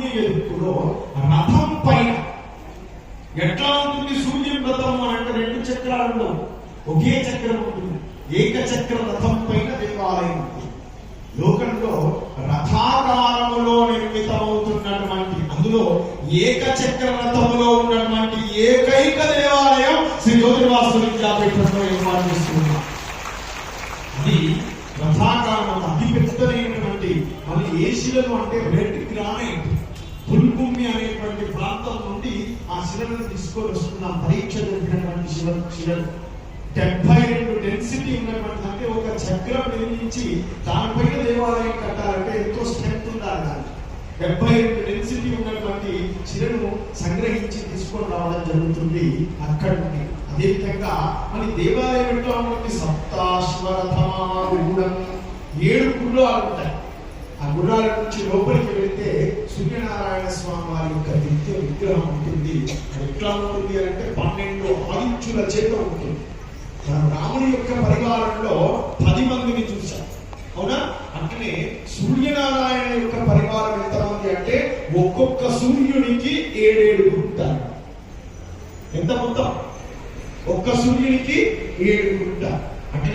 ఎదుపులో రథం పైన. ఎట్లా ఉంటుంది సూర్యుని రథం అని అంటే రెండు చక్రాలు ఉండవు. ఒకే చక్రం ఉంటుంది. ఏకచక్ర రథం పైన దేవాలయం ఉంటుంది. లోకంలో రథాకారములో నిర్మితమవుతున్నటువంటి అందులో ఏక చక్ర రథములో ఉన్నటువంటి ఏకైక దేవాలయం శ్రీ జ్యోతిర్వాసు విద్యాపీఠంలో ఏర్పాటు చేస్తున్నారు. అది రథాకారం అతి పెద్దదైనటువంటి మళ్ళీ ఏసీలను అంటే రెడ్ గ్రానైట్ పుల్భూమి అనేటువంటి ప్రాంతం నుండి ఆ శిలను తీసుకొని వస్తున్న పరీక్ష జరిగినటువంటి శివ శిలలు డెబ్బై రెండు డెన్సిటీ ఉన్నటువంటి అంటే ఒక చక్రం నిర్మించి దానిపైన దేవాలయం కట్టాలంటే ఎంతో స్ట్రెంగ్త్ ఉండాలి దానికి. డెబ్బై రెండు డెన్సిటీ ఉన్నటువంటి చిరను సంగ్రహించి తీసుకొని రావడం జరుగుతుంది అక్కడ నుండి. అదేవిధంగా మన దేవాలయంలో ఉన్నటువంటి ఉంటుంది సప్తాశ్వరథమారూఢం ఏడు గుళ్ళు ఉంటాయి. ఆ గుర్రాల నుంచి లోపలికి వెళ్తే సూర్యనారాయణ స్వామి వారి యొక్క దివ్య విగ్రహం ఉంటుంది. ఎట్లా ఉంటుంది అంటే పన్నెండు ఆయుచ్చుల చేత ఉంటుంది. మనం యొక్క పరివారంలో పది మందిని చూశాం. అవునా? అంటే సూర్యనారాయణ యొక్క పరివారం ఎంతమంది అంటే ఒక్కొక్క సూర్యునికి ఏడేడు ఉంటారు ఎంత మొత్తం? ఒక్క సూర్యునికి ఏడు ఉంటారు అంటే